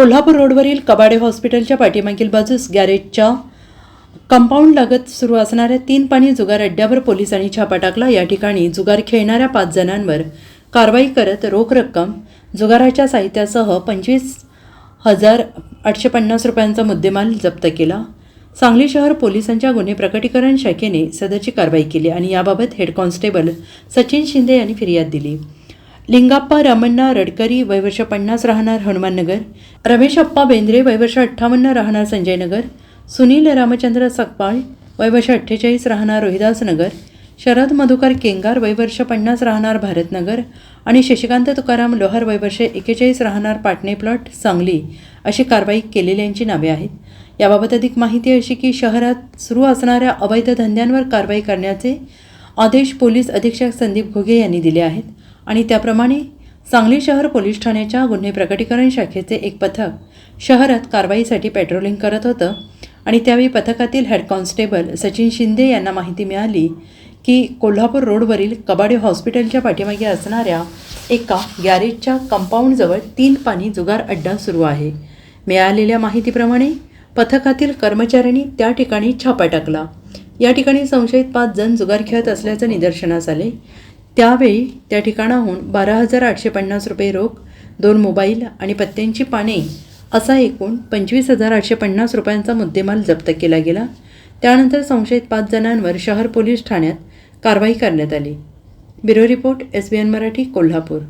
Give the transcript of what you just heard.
कोल्हापूर रोडवरील कबाडे हॉस्पिटलच्या पाठीमागील बाजूस गॅरेजच्या कंपाऊंड लागत सुरू असणाऱ्या तीन पाणी जुगार अड्ड्यावर पोलिसांनी छापा टाकला. या ठिकाणी जुगार खेळणाऱ्या पाच जणांवर कारवाई करत रोख रक्कम जुगाराच्या साहित्यासह पंचवीस हजार आठशे पन्नास रुपयांचा मुद्देमाल जप्त केला. सांगली शहर पोलिसांच्या गुन्हे प्रकटीकरण शाखेने सदरची कारवाई केली आणि याबाबत हेड कॉन्स्टेबल सचिन शिंदे यांनी फिर्याद दिली. लिंगाप्पा रामण्णा रडकरी वयवर्ष पन्नास राहणार हनुमाननगर. रमेशप्पा बेंद्रे वयवर्ष अठ्ठावन्न राहणार संजयनगर. सुनील रामचंद्र सकपाळ वयवर्ष अठ्ठेचाळीस राहणार रोहिदासनगर. शरद मधुकर केंगार वयवर्ष पन्नास राहणार भारतनगर. आणि शशिकांत तुकाराम लोहार वयवर्ष एकेचाळीस राहणार पाटणे प्लॉट सांगली अशी कारवाई केलेल्यांची नावे आहेत. याबाबत अधिक माहिती अशी की शहरात सुरू असणाऱ्या अवैध धंद्यांवर कारवाई करण्याचे आदेश पोलीस अधीक्षक संदीप घुगे यांनी दिले आहेत. आणि त्याप्रमाणे सांगली शहर पोलीस ठाण्याच्या गुन्हे प्रकटीकरण शाखेचे एक पथक शहरात कारवाईसाठी पेट्रोलिंग करत होतं आणि त्यावेळी पथकातील हेड कॉन्स्टेबल सचिन शिंदे यांना माहिती मिळाली की कोल्हापूर रोडवरील कबाडे हॉस्पिटलच्या पाठीमागे असणाऱ्या एका गॅरेजच्या कंपाऊंडजवळ तीन पाणी जुगार अड्डा सुरू आहे. मिळालेल्या माहितीप्रमाणे पथकातील कर्मचाऱ्यांनी त्या ठिकाणी छापा टाकला. या ठिकाणी संशयित पाच जण जुगार खेळत असल्याचं निदर्शनास आले. त्यावेळी त्या ठिकाणाहून बारा हजार आठशे पन्नास रुपये रोख दोन मोबाईल आणि पत्त्यांची पाने असा एकूण पंचवीस हजार आठशे पन्नास रुपयांचा मुद्देमाल जप्त केला गेला. त्यानंतर संशयित पाच जणांवर शहर पोलीस ठाण्यात कारवाई करण्यात आली. Bureau report S B N Marathi Kolhapur.